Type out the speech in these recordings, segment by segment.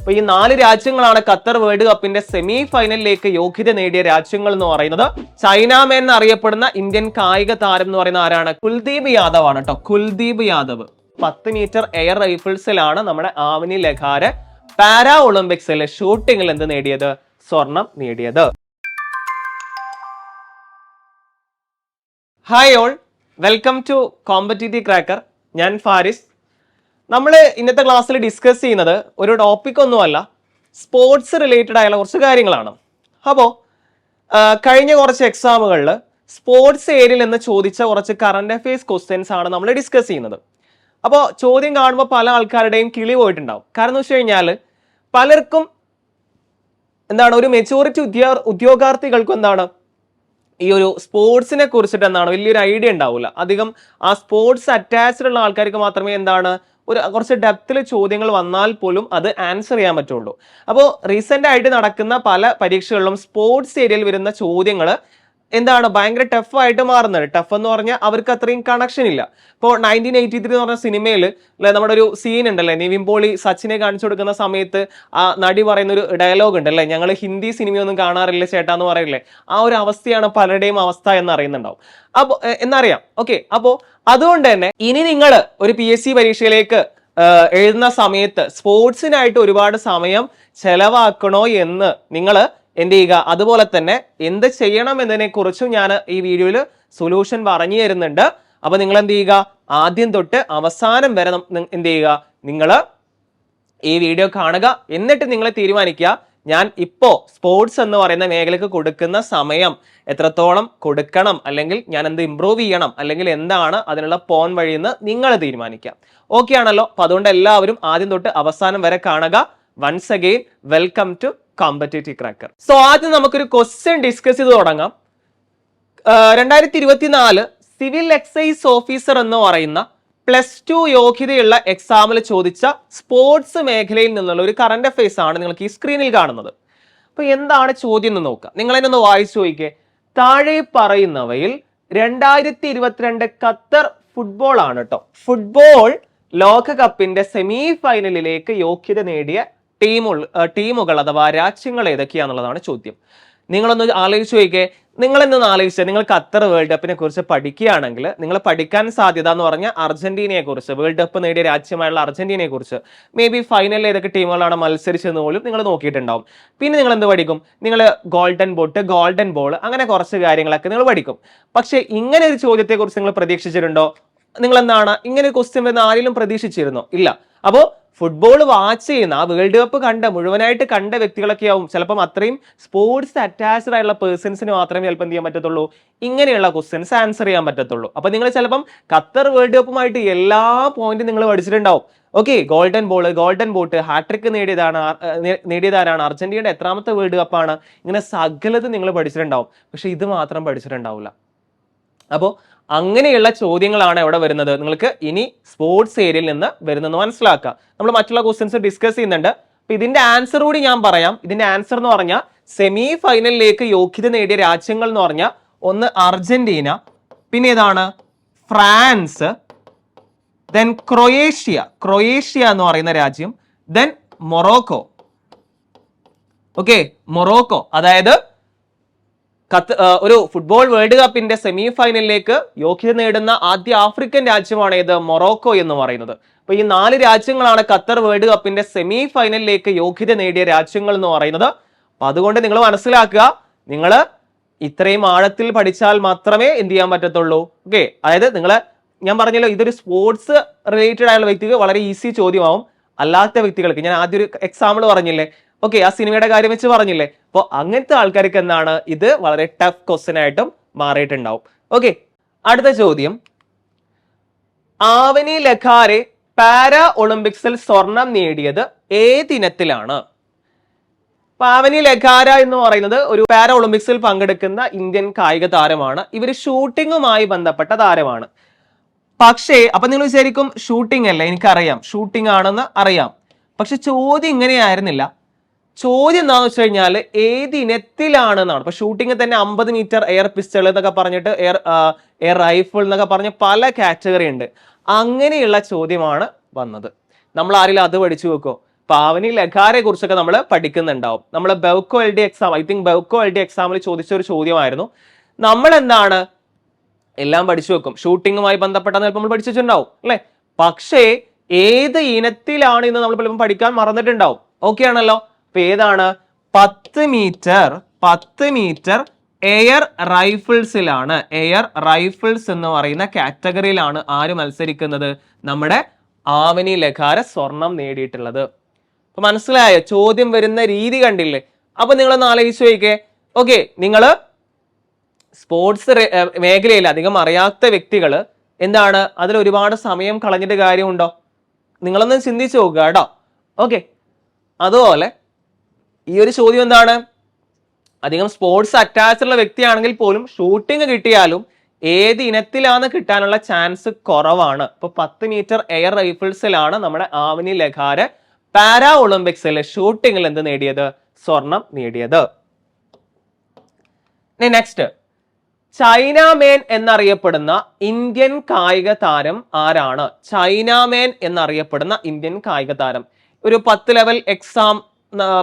അപ്പൊ ഈ നാല് രാജ്യങ്ങളാണ് ഖത്തർ വേൾഡ് കപ്പിന്റെ സെമി ഫൈനലിലേക്ക് യോഗ്യത നേടിയ രാജ്യങ്ങൾ എന്ന് പറയുന്നത്. ചൈനാമേൻ എന്നറിയപ്പെടുന്ന ഇന്ത്യൻ കായിക താരം എന്ന് പറയുന്ന ആരാണ്? കുൽദീപ് യാദവ് ആണ് കേട്ടോ കുൽദീപ് യാദവ്. പത്ത് മീറ്റർ എയർ റൈഫിൾസിലാണ് നമ്മുടെ ആവനി ലഖാര് പാരാ ഒളിമ്പിക്സിലെ ഷൂട്ടിങ്ങിൽ എന്ത് നേടിയത്? സ്വർണം നേടിയത്. Hi all welcome to competitive cracker ഞാൻ ഫാരിസ്. നമ്മൾ ഇന്നത്തെ ക്ലാസ്സിൽ ഡിസ്കസ് ചെയ്യുന്നത് ഒരു ടോപ്പിക് ഒന്നുമല്ല സ്പോർട്സ് റിലേറ്റഡ് ആയുള്ള കുറച്ച് കാര്യങ്ങളാണ്. അപ്പോൾ കഴിഞ്ഞ കുറച്ച് എക്സാമുകളിൽ സ്പോർട്സ് ഏരിയയിൽ നിന്ന് ചോദിച്ച കുറച്ച് കറണ്ട് അഫെയർസ് ക്വസ്റ്റ്യൻസ് ആണ് നമ്മൾ ഡിസ്കസ് ചെയ്യുന്നത്. അപ്പോൾ ചോദ്യം കാണുമ്പോൾ പല ആൾക്കാരുടെയും കിളി പോയിട്ടുണ്ടാവും. കാരണം എന്ന് വെച്ച് കഴിഞ്ഞാൽ പലർക്കും എന്താണ് ഒരു മെച്ചൂറിറ്റി ഉദ്യോ ഉദ്യോഗാർത്ഥികൾക്കും എന്താണ് ഈ ഒരു സ്പോർട്സിനെ കുറിച്ചിട്ട് എന്താണ് വലിയൊരു ഐഡിയ ഉണ്ടാവില്ല അധികം ആ സ്പോർട്സ് അറ്റാച്ച്ഡ് ഉള്ള ആൾക്കാർക്ക് മാത്രമേ എന്താണ് ഒരു കുറച്ച് ഡെപ്തിൽ ചോദ്യങ്ങൾ വന്നാൽ പോലും അത് ആൻസർ ചെയ്യാൻ പറ്റുള്ളൂ. അപ്പോൾ റീസെന്റ് ആയിട്ട് നടക്കുന്ന പല പരീക്ഷകളിലും സ്പോർട്സ് ഏരിയയിൽ വരുന്ന ചോദ്യങ്ങൾ എന്താണ് ഭയങ്കര ടഫ് ആയിട്ട് മാറുന്നത്. ടഫ് എന്ന് പറഞ്ഞാൽ അവർക്ക് അത്രയും കണക്ഷൻ ഇല്ല. ഇപ്പോൾ നയന്റീൻ എയ്റ്റി ത്രീ എന്ന് പറഞ്ഞ സിനിമയിൽ നമ്മുടെ ഒരു സീൻ ഉണ്ടല്ലേ? നിവിൻ പോളി സച്ചിനെ കാണിച്ചു കൊടുക്കുന്ന സമയത്ത് ആ നടി പറയുന്ന ഒരു ഡയലോഗ് ഉണ്ടല്ലേ? ഞങ്ങൾ ഹിന്ദി സിനിമയൊന്നും കാണാറില്ല ചേട്ടാ എന്ന് പറയില്ലേ? ആ ഒരു അവസ്ഥയാണ് പലരുടെയും അവസ്ഥ എന്ന് അറിയുന്നുണ്ടാവും. അപ്പോൾ എന്നറിയാം. ഓക്കെ അപ്പോൾ അതുകൊണ്ട് തന്നെ ഇനി നിങ്ങൾ ഒരു പി എസ് സി പരീക്ഷയിലേക്ക് എഴുതുന്ന സമയത്ത് സ്പോർട്സിനായിട്ട് ഒരുപാട് സമയം ചെലവാക്കണോ എന്ന് നിങ്ങൾ എന്ത് ചെയ്യുക? അതുപോലെ തന്നെ എന്ത് ചെയ്യണം എന്നതിനെ കുറിച്ചും ഞാൻ ഈ വീഡിയോയിൽ സൊല്യൂഷൻ പറഞ്ഞു തരുന്നുണ്ട്. അപ്പൊ നിങ്ങൾ എന്ത് ചെയ്യുക? ആദ്യം തൊട്ട് അവസാനം വരെ എന്ത് ചെയ്യുക? നിങ്ങൾ ഈ വീഡിയോ കാണുക. എന്നിട്ട് നിങ്ങൾ തീരുമാനിക്കുക ഞാൻ ഇപ്പോ സ്പോർട്സ് എന്ന് പറയുന്ന മേഖലയ്ക്ക് കൊടുക്കുന്ന സമയം എത്രത്തോളം കൊടുക്കണം? അല്ലെങ്കിൽ ഞാൻ എന്ത് ഇമ്പ്രൂവ് ചെയ്യണം? അല്ലെങ്കിൽ എന്താണ് അതിനുള്ള പോൺ വഴിയെന്ന് നിങ്ങൾ തീരുമാനിക്കുക. ഓക്കെ ആണല്ലോ? അപ്പൊ അതുകൊണ്ട് എല്ലാവരും ആദ്യം തൊട്ട് അവസാനം വരെ കാണുക. Once again welcome to competitive cracker so ആദ്യം നമുക്കൊരു ക്വസ്റ്റ്യൻ ഡിസ്കസ് ചെയ്ത് തുടങ്ങാം. രണ്ടായിരത്തി ഇരുപത്തിനാല് സിവിൽ എക്സൈസ് ഓഫീസർ എന്ന് പറയുന്ന പ്ലസ് ടു യോഗ്യതയുള്ള എക്സാമിൽ ചോദിച്ച സ്പോർട്സ് മേഖലയിൽ നിന്നുള്ള ഒരു കറണ്ട് അഫയേഴ്സ് ആണ് നിങ്ങൾക്ക് ഈ സ്ക്രീനിൽ കാണുന്നത്. അപ്പൊ എന്താണ് ചോദ്യം എന്ന് നോക്കുക നിങ്ങൾ എന്നെ വായിച്ചു നോക്കിക്കേ. താഴെ പറയുന്നവയിൽ രണ്ടായിരത്തി ഇരുപത്തിരണ്ട് ഖത്തർ ഫുട്ബോൾ ആണ് കേട്ടോ ഫുട്ബോൾ ലോകകപ്പിന്റെ സെമി ഫൈനലിലേക്ക് യോഗ്യത നേടിയ ടീമുകൾ ടീമുകൾ അഥവാ രാജ്യങ്ങൾ ഏതൊക്കെയാണെന്നുള്ളതാണ് ചോദ്യം. നിങ്ങളൊന്ന് ആലോചിച്ച് നോക്കിയേ നിങ്ങൾ എന്ന് ആലോചിച്ചാൽ നിങ്ങൾ ഖത്തർ വേൾഡ് കപ്പിനെ കുറിച്ച് പഠിക്കുകയാണെങ്കിൽ നിങ്ങൾ പഠിക്കാൻ സാധ്യത എന്ന് പറഞ്ഞാൽ അർജന്റീനയെ കുറിച്ച് വേൾഡ് കപ്പ് നേടിയ രാജ്യമായുള്ള അർജന്റീനയെ കുറിച്ച് മേ ബി ഫൈനലിൽ ഏതൊക്കെ ടീമുകളാണ് മത്സരിച്ചെന്ന് പോലും നിങ്ങൾ നോക്കിയിട്ടുണ്ടാവും. പിന്നെ നിങ്ങൾ എന്ത് പഠിക്കും? നിങ്ങൾ ഗോൾഡൻ ബോട്ട് ഗോൾഡൻ ബോൾ അങ്ങനെ കുറച്ച് കാര്യങ്ങളൊക്കെ നിങ്ങൾ പഠിക്കും. പക്ഷേ ഇങ്ങനെ ഒരു ചോദ്യത്തെക്കുറിച്ച് നിങ്ങൾ പ്രതീക്ഷിച്ചിട്ടുണ്ടോ? നിങ്ങൾ എന്താണ് ഇങ്ങനെ ഒരു ക്വസ്റ്റ്യൻ വരുന്ന ആരെങ്കിലും പ്രതീക്ഷിച്ചിരുന്നോ? ഇല്ല. അപ്പോൾ ഫുട്ബോൾ വാച്ച് ചെയ്യുന്ന ആ വേൾഡ് കപ്പ് കണ്ട മുഴുവനായിട്ട് കണ്ട വ്യക്തികളൊക്കെ ആവും ചിലപ്പം അത്രയും സ്പോർട്സ് അറ്റാച്ച്ഡ് ആയിട്ടുള്ള പേഴ്സൺസിന് മാത്രമേ ചിലപ്പോൾ എന്ത് ചെയ്യാൻ പറ്റത്തുള്ളൂ? ഇങ്ങനെയുള്ള ക്വസ്റ്റ്യൻസ് ആൻസർ ചെയ്യാൻ പറ്റത്തുള്ളൂ. അപ്പൊ നിങ്ങൾ ചിലപ്പം ഖത്തർ വേൾഡ് കപ്പുമായിട്ട് എല്ലാ പോയിന്റും നിങ്ങൾ പഠിച്ചിട്ടുണ്ടാവും. Okay golden ball golden boot hattrick നേടിയതാണ് നേടിയതാരാണ്? അർജന്റീനയുടെ എത്രാമത്തെ വേൾഡ് കപ്പാണ് ഇങ്ങനെ സകലത് നിങ്ങൾ പഠിച്ചിട്ടുണ്ടാവും. പക്ഷെ ഇത് മാത്രം പഠിച്ചിട്ടുണ്ടാവില്ല. അപ്പോൾ അങ്ങനെയുള്ള ചോദ്യങ്ങളാണ് ഇവിടെ വരുന്നത്. നിങ്ങൾക്ക് ഇനി സ്പോർട്സ് ഏരിയയിൽ നിന്ന് വരുന്നെന്ന് മനസ്സിലാക്കുക നമ്മൾ മറ്റുള്ള ക്വസ്റ്റ്യൻസ് ഡിസ്കസ് ചെയ്യുന്നുണ്ട്. അപ്പൊ ഇതിന്റെ ആൻസർ കൂടി ഞാൻ പറയാം. ഇതിന്റെ ആൻസർ എന്ന് പറഞ്ഞാൽ സെമി ഫൈനലിലേക്ക് യോഗ്യത നേടിയ രാജ്യങ്ങൾ എന്ന് പറഞ്ഞാൽ ഒന്ന് അർജന്റീന പിന്നെ ഏതാണ്? France then Croatia. ക്രൊയേഷ്യ എന്ന് പറയുന്ന രാജ്യം ദെൻ മൊറോക്കോ. Okay Morocco. അതായത് ഖത്ത് ഒരു ഫുട്ബോൾ വേൾഡ് കപ്പിന്റെ സെമി ഫൈനലിലേക്ക് യോഗ്യത നേടുന്ന ആദ്യ ആഫ്രിക്കൻ രാജ്യമാണ് ഏത്? മൊറോക്കോ എന്ന് പറയുന്നത്. അപ്പൊ ഈ നാല് രാജ്യങ്ങളാണ് ഖത്തർ വേൾഡ് കപ്പിന്റെ സെമി ഫൈനലിലേക്ക് യോഗ്യത നേടിയ രാജ്യങ്ങൾ എന്ന് പറയുന്നത്. അപ്പൊ അതുകൊണ്ട് നിങ്ങൾ മനസ്സിലാക്കുക നിങ്ങൾ ഇത്രയും ആഴത്തിൽ പഠിച്ചാൽ മാത്രമേ എന്ത് ചെയ്യാൻ പറ്റത്തുള്ളൂ. ഓക്കെ അതായത് നിങ്ങൾ ഞാൻ പറഞ്ഞല്ലോ ഇതൊരു സ്പോർട്സ് റിലേറ്റഡ് ആയുള്ള വ്യക്തിക്ക് വളരെ ഈസി ചോദ്യമാവും. അല്ലാത്ത വ്യക്തികൾക്ക് ഞാൻ ആദ്യ ഒരു എക്സാമ്പിൾ പറഞ്ഞില്ലേ? ഓക്കെ ആ സിനിമയുടെ കാര്യം വെച്ച് പറഞ്ഞില്ലേ? അപ്പോൾ അങ്ങനത്തെ ആൾക്കാർക്ക് എന്താണ് ഇത് വളരെ ടഫ് ക്വസ്റ്റ്യൻ ആയിട്ടും മാറിയിട്ടുണ്ടാവും. ഓക്കെ അടുത്ത ചോദ്യം. ആവനി ലഖാരെ പാരാ ഒളിമ്പിക്സിൽ സ്വർണം നേടിയത് ഏതിനത്തിലാണ് പാവനി ലഖാര എന്ന് പറയുന്നത് ഒരു പാരാ ഒളിമ്പിക്സിൽ പങ്കെടുക്കുന്ന ഇന്ത്യൻ കായിക താരമാണ്. ഇവർ ഷൂട്ടിങ്ങുമായി ബന്ധപ്പെട്ട താരമാണ്. പക്ഷേ അപ്പൊ നിങ്ങൾ വിചാരിക്കും ഷൂട്ടിംഗ് അല്ലേ എനിക്കറിയാം. ഷൂട്ടിംഗ് ആണെന്ന് അറിയാം. പക്ഷെ ചോദ്യം ഇങ്ങനെയായിരുന്നില്ല. ചോദ്യം എന്താണെന്ന് വെച്ച് കഴിഞ്ഞാൽ ഏത് ഇനത്തിലാണ് എന്നാണ് ഇപ്പൊ ഷൂട്ടിങ്ങിൽ തന്നെ അമ്പത് മീറ്റർ എയർ പിസ്റ്റൾ എന്നൊക്കെ പറഞ്ഞിട്ട് എയർ എയർ റൈഫിൾ എന്നൊക്കെ പറഞ്ഞ് പല കാറ്റഗറി ഉണ്ട്. അങ്ങനെയുള്ള ചോദ്യമാണ് വന്നത്. നമ്മൾ ആരെങ്കിലും അത് പഠിച്ചു വെക്കോ? പാവനി ലഖാരെ കുറിച്ചൊക്കെ നമ്മൾ പഠിക്കുന്നുണ്ടാവും. നമ്മൾ Bevco L D exam I think Bevco L D എക്സാമിൽ ചോദിച്ച ഒരു ചോദ്യമായിരുന്നു. നമ്മൾ എന്താണ് എല്ലാം പഠിച്ചു വെക്കും. ഷൂട്ടിങ്ങുമായി ബന്ധപ്പെട്ട നമ്മൾ പഠിച്ചിട്ടുണ്ടാവും അല്ലേ? പക്ഷേ ഏത് ഇനത്തിലാണ് ഇന്ന് നമ്മൾ പഠിക്കാൻ മറന്നിട്ടുണ്ടാവും. ഓക്കെ ആണല്ലോ? അപ്പൊ ഏതാണ്? പത്ത് മീറ്റർ പത്ത് മീറ്റർ എയർ റൈഫിൾസിലാണ്. എയർ റൈഫിൾസ് എന്ന് പറയുന്ന കാറ്റഗറിയിലാണ് ആര് മത്സരിക്കുന്നത്? നമ്മുടെ ആവനി ലഖാര സ്വർണം നേടിയിട്ടുള്ളത്. അപ്പൊ മനസ്സിലായോ? ചോദ്യം വരുന്ന രീതി കണ്ടില്ലേ? അപ്പൊ നിങ്ങളൊന്ന് ആലോചിച്ച് നോക്കേ ഓക്കെ നിങ്ങൾ സ്പോർട്സ് മേഖലയിൽ അധികം അറിയാത്ത വ്യക്തികൾ എന്താണ്? അതിൽ ഒരുപാട് സമയം കളഞ്ഞിട്ട് കാര്യമുണ്ടോ? നിങ്ങളൊന്ന് ചിന്തിച്ചു നോക്കുക കേട്ടോ. ഓക്കെ അതുപോലെ ഈ ഒരു ചോദ്യം എന്താണ്? അധികം സ്പോർട്സ് അറ്റാച്ച് ഉള്ള വ്യക്തിയാണെങ്കിൽ പോലും ഷൂട്ടിംഗ് കിട്ടിയാലും ഏത് ഇനത്തിലാണ് കിട്ടാനുള്ള ചാൻസ് കുറവാണ്. ഇപ്പൊ പത്ത് മീറ്റർ എയർ റൈഫിൾസിലാണ് നമ്മുടെ ആവനി ലഖാര് പാരാ ഒളിമ്പിക്സിൽ ഷൂട്ടിങ്ങിൽ എന്ത് നേടിയത്? സ്വർണം നേടിയത്. നെക്സ്റ്റ് ചൈന മേൻ എന്നറിയപ്പെടുന്ന ഇന്ത്യൻ കായിക താരം ആരാണ്? ചൈന മേൻ എന്നറിയപ്പെടുന്ന ഇന്ത്യൻ കായിക താരം. ഒരു പത്ത് ലെവൽ എക്സാം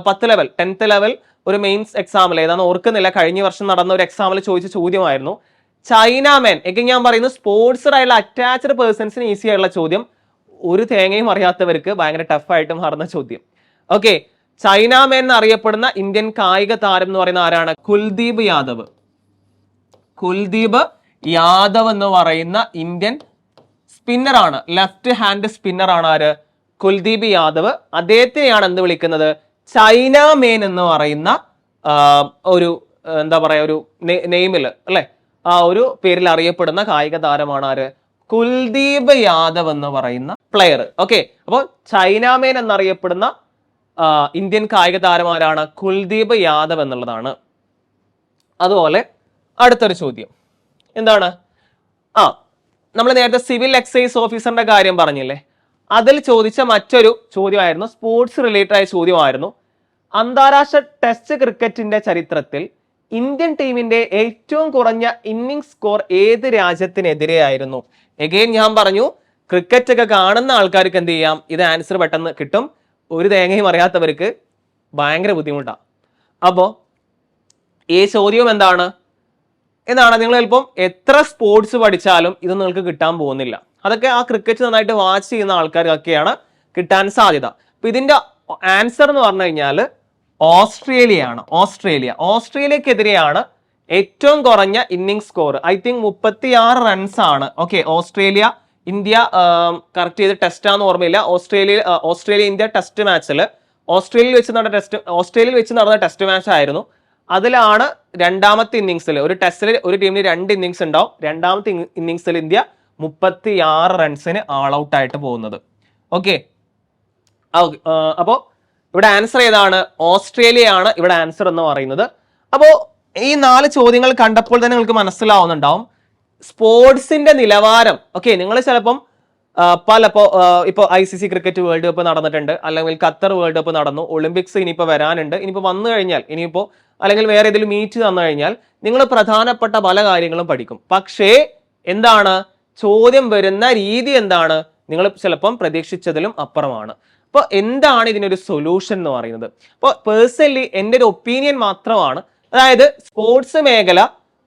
പത്ത് ലെവൽ ടെൻത്ത് ലെവൽ ഒരു മെയിൻസ് എക്സാമിൽ ഏതാണ് ഓർക്കുന്നില്ല കഴിഞ്ഞ വർഷം നടന്ന ഒരു എക്സാമിൽ ചോദിച്ച ചോദ്യമായിരുന്നു. ചൈന മെൻ ഒക്കെ ഞാൻ പറയുന്നത് സ്പോർട്സറായുള്ള അറ്റാച്ച്ഡ് പേഴ്സൺസിന് ഈസി ആയിട്ടുള്ള ചോദ്യം. ഒരു തേങ്ങയും അറിയാത്തവർക്ക് ഭയങ്കര ടഫായിട്ട് മാറുന്ന ചോദ്യം. ഓക്കെ ചൈന മെൻ എന്നറിയപ്പെടുന്ന ഇന്ത്യൻ കായിക താരം എന്ന് പറയുന്ന ആരാണ്? കുൽദീപ് യാദവ്. കുൽദീപ് യാദവ് എന്ന് പറയുന്ന ഇന്ത്യൻ സ്പിന്നറാണ് ലെഫ്റ്റ് ഹാൻഡ് സ്പിന്നറാണ് ആര്? കുൽദീപ് യാദവ്. അദ്ദേഹത്തെയാണ് എന്ത് വിളിക്കുന്നത്? ചൈന മേൻ എന്ന് പറയുന്ന ഒരു എന്താ പറയുക ഒരു നെയിമിൽ അല്ലേ? ആ ഒരു പേരിൽ അറിയപ്പെടുന്ന കായിക താരമാണ് ആര്? കുൽദീപ് യാദവ് എന്ന് പറയുന്ന പ്ലെയർ ഓക്കെ അപ്പോൾ ചൈന മേൻ എന്നറിയപ്പെടുന്ന ഇന്ത്യൻ കായിക താരമാരാണ് കുൽദീപ് യാദവ് എന്നുള്ളതാണ്. അതുപോലെ അടുത്തൊരു ചോദ്യം. എന്താണ്? ആ നമ്മൾ നേരത്തെ സിവിൽ എക്സൈസ് ഓഫീസറിന്റെ കാര്യം പറഞ്ഞില്ലേ? അതിൽ ചോദിച്ച മറ്റൊരു ചോദ്യമായിരുന്നു. സ്പോർട്സ് റിലേറ്റഡ് ആയ ചോദ്യമായിരുന്നു. അന്താരാഷ്ട്ര ടെസ്റ്റ് ക്രിക്കറ്റിന്റെ ചരിത്രത്തിൽ ഇന്ത്യൻ ടീമിന്റെ ഏറ്റവും കുറഞ്ഞ ഇന്നിംഗ്സ് സ്കോർ ഏത് രാജ്യത്തിനെതിരെയായിരുന്നു? എഗെയിൻ ഞാൻ പറഞ്ഞു ക്രിക്കറ്റ് ഒക്കെ കാണുന്ന ആൾക്കാർക്ക് എന്ത് ചെയ്യാം? ഇത് ആൻസർ പെട്ടെന്ന് കിട്ടും. ഒരു തേങ്ങയും അറിയാത്തവർക്ക് ഭയങ്കര ബുദ്ധിമുട്ടാണ് അപ്പോൾ ഈ ചോദ്യം എന്താണ്? എന്നാണ് നിങ്ങൾ ചിലപ്പം എത്ര സ്പോർട്സ് പഠിച്ചാലും ഇത് നിങ്ങൾക്ക് കിട്ടാൻ പോകുന്നില്ല. അതൊക്കെ ആ ക്രിക്കറ്റ് നന്നായിട്ട് വാച്ച് ചെയ്യുന്ന ആൾക്കാർക്കൊക്കെയാണ് കിട്ടാൻ സാധ്യത. അപ്പൊ ഇതിന്റെ ആൻസർ എന്ന് പറഞ്ഞു കഴിഞ്ഞാൽ ഓസ്ട്രേലിയയാണ്. ഓസ്ട്രേലിയ. ഓസ്ട്രേലിയക്കെതിരെയാണ് ഏറ്റവും കുറഞ്ഞ ഇന്നിംഗ് സ്കോർ ഐ തിങ്ക് മുപ്പത്തി ആറ് ആണ്. ഓക്കെ ഓസ്ട്രേലിയ ഇന്ത്യ കറക്റ്റ് ചെയ്ത് ടെസ്റ്റ് ആണെന്ന് ഓർമ്മയില്ല. ഓസ്ട്രേലിയ ഓസ്ട്രേലിയ ഇന്ത്യ ടെസ്റ്റ് മാച്ചിൽ ഓസ്ട്രേലിയയിൽ വെച്ച് നടന്ന ടെസ്റ്റ് ഓസ്ട്രേലിയയിൽ വെച്ച് നടന്ന ടെസ്റ്റ് മാച്ച് ആയിരുന്നു. അതിലാണ് രണ്ടാമത്തെ ഇന്നിങ്സിൽ ഒരു ടെസ്റ്റിൽ ഒരു ടീമിന് രണ്ട് ഇന്നിങ്സ് ഉണ്ടാവും. രണ്ടാമത്തെ ഇന്നിങ്സിൽ ഇന്ത്യ മുപ്പത്തി ആറ് റൺസിന് ആൾ ഔട്ട് ആയിട്ട് പോകുന്നത്. ഓക്കെ. അപ്പോ ഇവിടെ ആൻസർ ഏതാണ്? ഓസ്ട്രേലിയ ആണ് ഇവിടെ ആൻസർ എന്ന് പറയുന്നത്. അപ്പോ ഈ നാല് ചോദ്യങ്ങൾ കണ്ടപ്പോൾ തന്നെ നിങ്ങൾക്ക് മനസ്സിലാവുന്നുണ്ടാവും. സ്പോർട്സിന്റെ നിലവാരം. ഓക്കെ നിങ്ങൾ ചിലപ്പം പല ഇപ്പോൾ ഇപ്പോൾ I C C cricket world cup നടന്നിട്ടുണ്ട്. അല്ലെങ്കിൽ ഖത്തർ വേൾഡ് കപ്പ് നടന്നു. ഒളിമ്പിക്സ് ഇനിയിപ്പോൾ വരാനുണ്ട്. ഇനിയിപ്പോൾ വന്നു കഴിഞ്ഞാൽ ഇനിയിപ്പോൾ അല്ലെങ്കിൽ വേറെ ഏതെങ്കിലും മീറ്റ് തന്നു കഴിഞ്ഞാൽ നിങ്ങൾ പ്രധാനപ്പെട്ട പല കാര്യങ്ങളും പഠിക്കും. പക്ഷേ എന്താണ്? ചോദ്യം വരുന്ന രീതി എന്താണ്? നിങ്ങൾ ചിലപ്പം പ്രതീക്ഷിച്ചതിലും അപ്പുറമാണ്. അപ്പോൾ എന്താണ് ഇതിനൊരു സൊല്യൂഷൻ എന്ന് പറയുന്നത്? അപ്പോൾ പേഴ്സണലി എന്റെ ഒരു ഒപ്പീനിയൻ മാത്രമാണ്. അതായത് സ്പോർട്സ് മേഖല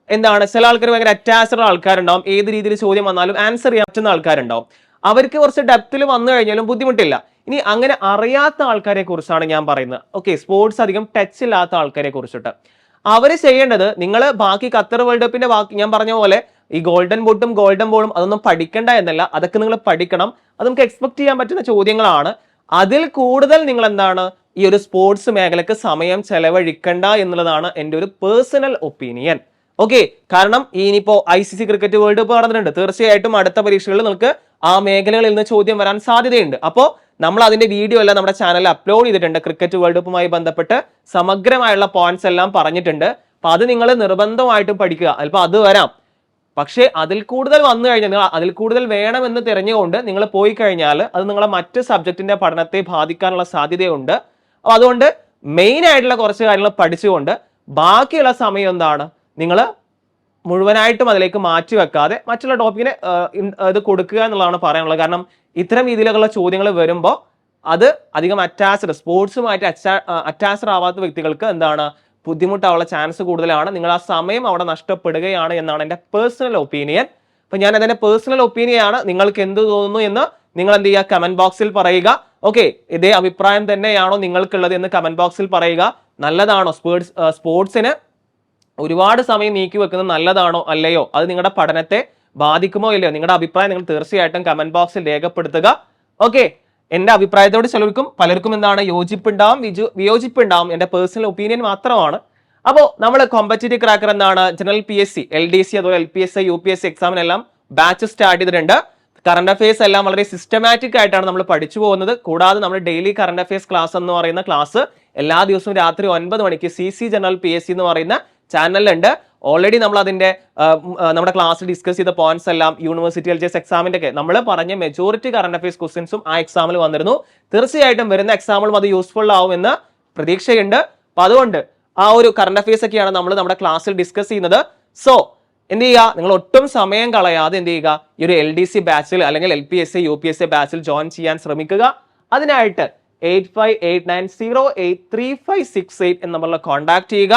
എന്താണ്? ചില ആൾക്കാർ ഭയങ്കര അറ്റാച്ച്ഡ് ആൾക്കാരുണ്ടാവും. ഏത് രീതിയിൽ ചോദ്യം വന്നാലും ആൻസർ ചെയ്യാൻ പറ്റുന്ന ആൾക്കാരുണ്ടാവും. അവർക്ക് കുറച്ച് ഡെപ്തിൽ വന്നു കഴിഞ്ഞാലും ബുദ്ധിമുട്ടില്ല. ഇനി അങ്ങനെ അറിയാത്ത ആൾക്കാരെ കുറിച്ചാണ് ഞാൻ പറയുന്നത്. ഓക്കെ സ്പോർട്സ് അധികം ടച്ച് ഇല്ലാത്ത ആൾക്കാരെ കുറിച്ചിട്ട്. അവർ ചെയ്യേണ്ടത് നിങ്ങൾ ബാക്കി ഖത്തർ വേൾഡ് കപ്പിന്റെ ബാക്കി ഞാൻ പറഞ്ഞ പോലെ ഈ ഗോൾഡൻ ബോട്ടും ഗോൾഡൻ ബോളും അതൊന്നും പഠിക്കണ്ട എന്നല്ല. അതൊക്കെ നിങ്ങൾ പഠിക്കണം. അത് നമുക്ക് എക്സ്പെക്ട് ചെയ്യാൻ പറ്റുന്ന ചോദ്യങ്ങളാണ്. അതിൽ കൂടുതൽ നിങ്ങൾ എന്താണ്? ഈ ഒരു സ്പോർട്സ് മേഖലക്ക് സമയം ചെലവഴിക്കണ്ട എന്നുള്ളതാണ് എന്റെ ഒരു പേഴ്സണൽ ഒപ്പീനിയൻ ഓക്കെ കാരണം ഇനിയിപ്പോ I C C cricket world cup നടന്നിട്ടുണ്ട്. തീർച്ചയായിട്ടും അടുത്ത പരീക്ഷകളിൽ നിങ്ങൾക്ക് ആ മേഖലകളിൽ നിന്ന് ചോദ്യം വരാൻ സാധ്യതയുണ്ട്. അപ്പോൾ നമ്മൾ അതിന്റെ വീഡിയോ എല്ലാം നമ്മുടെ ചാനലിൽ അപ്ലോഡ് ചെയ്തിട്ടുണ്ട്. ക്രിക്കറ്റ് വേൾഡ് കപ്പുമായി ബന്ധപ്പെട്ട് സമഗ്രമായുള്ള പോയിന്റ്സ് എല്ലാം പറഞ്ഞിട്ടുണ്ട്. അപ്പൊ അത് നിങ്ങൾ നിർബന്ധമായിട്ടും പഠിക്കുക. അല്പം അത് വരാം. പക്ഷേ അതിൽ കൂടുതൽ വന്നു കഴിഞ്ഞാൽ നിങ്ങൾ അതിൽ കൂടുതൽ വേണമെന്ന് തിരഞ്ഞുകൊണ്ട് നിങ്ങൾ പോയി കഴിഞ്ഞാൽ അത് നിങ്ങളെ മറ്റ് സബ്ജക്റ്റിന്റെ പഠനത്തെ ബാധിക്കാനുള്ള സാധ്യതയുണ്ട്. അപ്പോൾ അതുകൊണ്ട് മെയിൻ ആയിട്ടുള്ള കുറച്ച് കാര്യങ്ങൾ പഠിച്ചുകൊണ്ട് ബാക്കിയുള്ള സമയം എന്താണ്? നിങ്ങൾ മുഴുവനായിട്ടും അതിലേക്ക് മാറ്റി വെക്കാതെ മറ്റുള്ള ടോപ്പിക്കിന് ഇത് കൊടുക്കുക എന്നുള്ളതാണ് പറയാനുള്ളത്. കാരണം ഇത്തരം രീതിയിലുള്ള ചോദ്യങ്ങൾ വരുമ്പോൾ അത് അധികം അറ്റാച്ച്ഡ് സ്പോർട്സുമായിട്ട് അറ്റാച്ച്ഡ് ആവാത്ത വ്യക്തികൾക്ക് എന്താണ്? ബുദ്ധിമുട്ടാവാനുള്ള ചാൻസ് കൂടുതലാണ്. നിങ്ങൾ ആ സമയം അവിടെ നഷ്ടപ്പെടുകയാണ് എന്നാണ് എന്റെ പേഴ്സണൽ ഒപ്പീനിയൻ അപ്പം ഞാൻ അതിന്റെ പേഴ്സണൽ ഒപ്പീനിയൻ ആണ്. നിങ്ങൾക്ക് എന്ത് തോന്നുന്നു എന്ന് നിങ്ങൾ എന്ത് ചെയ്യുക? കമന്റ് ബോക്സിൽ പറയുക. ഓക്കെ ഇതേ അഭിപ്രായം തന്നെയാണോ നിങ്ങൾക്കുള്ളത് എന്ന് കമന്റ് ബോക്സിൽ പറയുക. നല്ലതാണോ? സ്പോർട്സ് സ്പോർട്സിന് ഒരുപാട് സമയം നീക്കി വെക്കുന്നത് നല്ലതാണോ അല്ലയോ? അത് നിങ്ങളുടെ പഠനത്തെ ബാധിക്കുമോ ഇല്ലയോ? നിങ്ങളുടെ അഭിപ്രായം നിങ്ങൾ തീർച്ചയായിട്ടും കമന്റ് ബോക്സിൽ രേഖപ്പെടുത്തുക. ഓക്കെ എന്റെ അഭിപ്രായത്തോട് ചിലർക്കും പലർക്കും എന്താണ് യോജിപ്പുണ്ടാവും വിജു വിയോജിപ്പുണ്ടാവും. എന്റെ പേഴ്സണൽ ഒപ്പീനിയൻ മാത്രമാണ്. അപ്പോൾ നമ്മൾ കോമ്പറ്റേറ്റീവ് ക്രാക്കർ എന്താണ് general P S C L D C അതുപോലെ L P S I U P S C എക്സാമിനെല്ലാം batch start ചെയ്തിട്ടുണ്ട്. കറണ്ട് അഫയേഴ്സ് എല്ലാം വളരെ സിസ്റ്റമാറ്റിക് ആയിട്ടാണ് നമ്മൾ പഠിച്ചു പോകുന്നത്. കൂടാതെ നമ്മൾ ഡെയിലി കറണ്ട് അഫയേഴ്സ് ക്ലാസ് എന്ന് പറയുന്ന ക്ലാസ് എല്ലാ ദിവസവും രാത്രി ഒൻപത് മണിക്ക് C C general P S C എന്ന് പറയുന്ന ചാനലിലുണ്ട്. ഓൾറെഡി നമ്മൾ ആ, നമ്മുടെ ക്ലാസ്സിൽ ഡിസ്കസ് ചെയ്ത പോയിന്റ്സ് എല്ലാം യൂണിവേഴ്സിറ്റി എൽ ജി എസ് എക്സാമിന്റെ ഒക്കെ നമ്മൾ പറഞ്ഞ മെജോറിറ്റി കറണ്ട് അഫയേഴ്സ് ക്വസ്റ്റ്യൻസും ആ എക്സാമിൽ വന്നിരുന്നു. തീർച്ചയായിട്ടും വരുന്ന എക്സാമിലും അത് യൂസ്ഫുൾ ആവുമെന്ന് പ്രതീക്ഷയുണ്ട്. അപ്പൊ അതുകൊണ്ട് ആ ഒരു കറണ്ട് അഫയേഴ്സ് ഒക്കെയാണ് നമ്മൾ നമ്മുടെ ക്ലാസ്സിൽ ഡിസ്കസ് ചെയ്യുന്നത്. സോ എന്ത് ചെയ്യുക? നിങ്ങൾ ഒട്ടും സമയം കളയാതെ എന്ത് ചെയ്യുക? ഈ ഒരു എൽ ഡി സി ബാച്ചിൽ അല്ലെങ്കിൽ L P S C U P S C ബാച്ചിൽ ജോയിൻ ചെയ്യാൻ ശ്രമിക്കുക. അതിനായിട്ട് eight five eight nine zero eight three five six eight എന്ന് നമ്മളെ കോൺടാക്ട് ചെയ്യുക.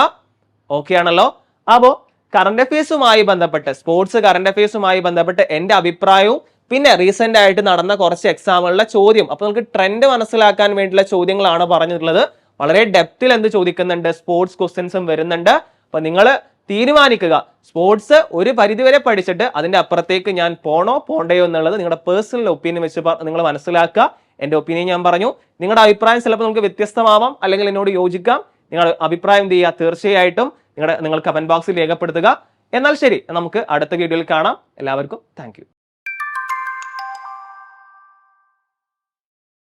ഓക്കെ ആണല്ലോ? അപ്പോ കറണ്ട് അഫയേഴ്സുമായി ബന്ധപ്പെട്ട് സ്പോർട്സ് കറണ്ട് അഫയേഴ്സുമായി ബന്ധപ്പെട്ട് എന്റെ അഭിപ്രായവും പിന്നെ റീസെന്റ് ആയിട്ട് നടന്ന കുറച്ച് എക്സാമുകളിലെ ചോദ്യം. അപ്പൊ നമുക്ക് ട്രെൻഡ് മനസ്സിലാക്കാൻ വേണ്ടിയുള്ള ചോദ്യങ്ങളാണ് പറഞ്ഞിട്ടുള്ളത്. വളരെ ഡെപ്തിൽ എന്ത് ചോദിക്കുന്നുണ്ട്? സ്പോർട്സ് ക്വസ്റ്റ്യൻസും വരുന്നുണ്ട്. അപ്പൊ നിങ്ങൾ തീരുമാനിക്കുക. സ്പോർട്സ് ഒരു പരിധിവരെ പഠിച്ചിട്ട് അതിന്റെ അപ്പുറത്തേക്ക് ഞാൻ പോണോ പോണ്ടയോ എന്നുള്ളത് നിങ്ങളുടെ പേഴ്സണൽ ഒപ്പീനിയൻ വെച്ച് നിങ്ങൾ മനസ്സിലാക്കുക. എന്റെ ഒപ്പീനിയൻ ഞാൻ പറഞ്ഞു. നിങ്ങളുടെ അഭിപ്രായം ചിലപ്പോൾ നമുക്ക് വ്യത്യസ്തമാവാം അല്ലെങ്കിൽ എന്നോട് യോജിക്കാം. നിങ്ങളുടെ അഭിപ്രായം എന്ത് ചെയ്യുക? തീർച്ചയായിട്ടും നിങ്ങളുടെ നിങ്ങൾ കമന്റ് ബോക്സിൽ രേഖപ്പെടുത്തുക. എന്നാൽ ശരി നമുക്ക് അടുത്ത വീഡിയോയിൽ കാണാം. എല്ലാവർക്കും താങ്ക്